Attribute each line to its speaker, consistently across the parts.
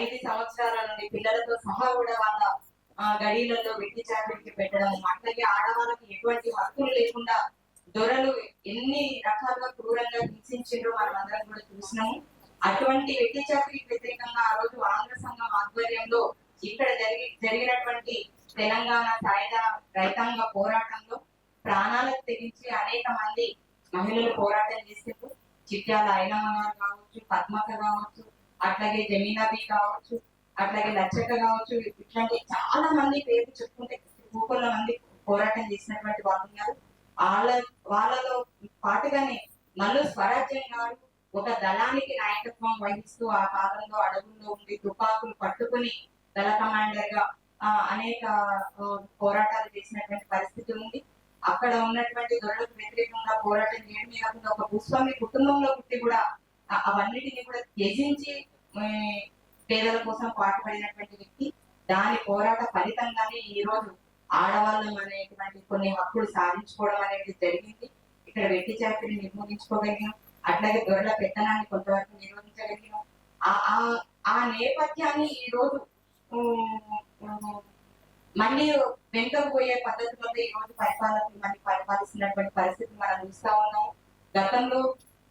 Speaker 1: ఐదు సంవత్సరాల నుండి పిల్లలతో సహా కూడా వాళ్ళ ఆ, గడిలలో వెట్టి చాకరికి పెట్టడం అట్లాగే ఆడవాళ్ళకి ఎటువంటి హక్కులు లేకుండా దొరలు ఎన్ని రకాలుగా క్రూరంగా హింసించారో మనం అందరం కూడా చూసినాము. అటువంటి వెట్టి చాకరికి వ్యతిరేకంగా ఆ రోజు ఆంధ్ర సంఘం ఆధ్వర్యంలో ఇక్కడ జరిగి జరిగినటువంటి తెలంగాణ సాయుధ రైతాంగ పోరాటంలో ప్రాణాలకు తెగించి అనేక మంది మహిళలు పోరాటం చేసేప్పుడు చిట్యాల ఐనమ్మ గారు కావచ్చు పద్మక కావచ్చు అట్లాగే జమీనాబి కావచ్చు అట్లాగే లచ్చక్క కావచ్చు ఇట్లాంటి చాలా మంది పేర్లు చెప్పుకుంటే భూకొల్ల మంది పోరాటం చేసినటువంటి వాళ్ళు ఉన్నారు. వాళ్ళ వాళ్ళలో పాటుగానే మళ్ళీ స్వరాజ్యం గారు ఒక దళానికి నాయకత్వం వహిస్తూ ఆ కాలంలో అడవుల్లో ఉండి తుపాకులు పట్టుకుని దళ కమాండర్గా అనేక పోరాటాలు చేసినటువంటి పరిస్థితి ఉంది. అక్కడ ఉన్నటువంటి దొరలకు వ్యతిరేకంగా పోరాటం చేయడం కాకుండా ఒక భూస్వామి కుటుంబంలో పుట్టి కూడా అవన్నిటిని కూడా త్యజించి పేదల కోసం పాటుపడినటువంటి వ్యక్తి దాని పోరాట ఫలితంగానే ఈ రోజు ఆడవాళ్ళం అనేటువంటి కొన్ని హక్కులు సాధించుకోవడం అనేది జరిగింది. ఇక్కడ వెట్టి చాకరిని నిర్మూలించుకోగలిగాం అట్లాగే దొరల పెత్తనాన్ని కొంతవరకు నిర్వహించగలిగాం ఆ- ఆ- ఆ నేపథ్యాన్ని ఈ రోజు మళ్ళీ వెనుకకు పోయే పద్ధతులతో ఈ రోజు పరిపాలన మళ్ళీ పరిపాలిస్తున్నటువంటి పరిస్థితి మనం చూస్తా ఉన్నాం గతంలో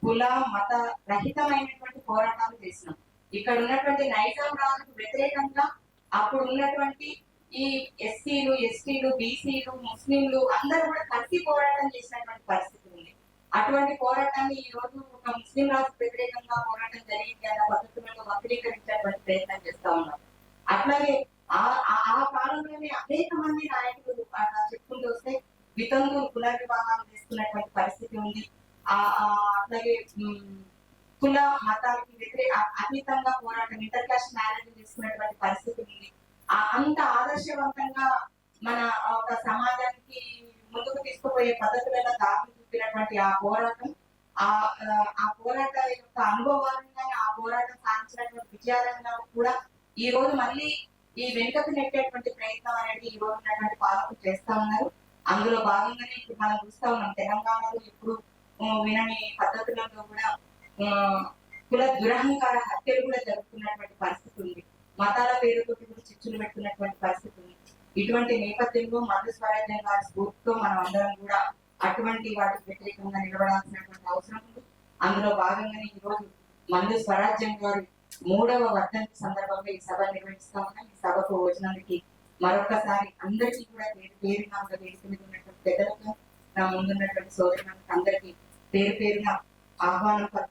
Speaker 1: కుల మత రహితమైనటువంటి పోరాటాలు చేసినాం. ఇక్కడ ఉన్నటువంటి నైజాం రాజుకు వ్యతిరేకంగా అప్పుడు ఉన్నటువంటి ఈ ఎస్సీలు ఎస్టీలు బీసీలు ముస్లింలు అందరూ కూడా కలిసి పోరాటం చేసినటువంటి పరిస్థితి ఉంది. అటువంటి పోరాటాన్ని ఈ రోజు ఒక ముస్లిం రాజు వ్యతిరేకంగా పోరాటం జరిగింది అన్న పద్ధతులను వక్రీకరించేటువంటి ప్రయత్నం చేస్తా ఉన్నారు అట్లాగే ఆ ఆ- కాలంలోనే అనేక మంది నాయకులు చెప్పుకుంటూ వస్తే వితంతులు పునర్వివాహాలు తీసుకున్నటువంటి పరిస్థితి ఉంది. అట్లాగే కుల మతాలకి వ్యతిరేక అతీతంగా పోరాటం ఇంటర్ కాస్ట్ మ్యారేజ్ చేసుకున్నటువంటి పరిస్థితి ఉంది ఆ అంత ఆదర్శవంతంగా మన ఒక సమాజానికి ముందుకు తీసుకుపోయే పద్ధతులలో దారి చూపినటువంటి ఆ పోరాటం ఆ ఆ, పోరాట యొక్క అనుభవాలను కానీ ఆ పోరాటం సాధించినటువంటి విజయాలను కూడా ఈ రోజు మళ్ళీ ఈ వెనుకకు నెట్టేటువంటి ప్రయత్నం అనేది ఈ రోజు ఉన్నటువంటి పాలకులు చేస్తా ఉన్నారు. అందులో భాగంగానే ఇప్పుడు మనం చూస్తా ఉన్నాం తెలంగాణలో ఇప్పుడు వినని పద్ధతులలో కూడా కుల దురహంకార హత్యలు కూడా జరుగుతున్నటువంటి పరిస్థితి ఉంది. మతాల పేరుతో కూడా చిచ్చులు పెట్టినటువంటి పరిస్థితి ఉంది. ఇటువంటి నేపథ్యంలో మత స్వరాజ్యం గారి స్ఫూర్తితో మనం అందరం కూడా అటువంటి వాటికి వ్యతిరేకంగా నిలబడాల్సినటువంటి అవసరం ఉంది. అందులో భాగంగానే ఈ రోజు మందు స్వరాజ్యం గారి మూడవ వర్ధంతి సందర్భంగా ఈ సభ నిర్వహిస్తా ఉన్నాం. ఈ సభకు వచ్చినందుకు మరొకసారి అందరికీ కూడా పేరు పేరు ఒక వేదిక ఉన్నటువంటి పెద్దలకు నా ముందున్నటువంటి సోదరులకు అందరికీ పేరు పేరున ఆహ్వానం పలుకుతూ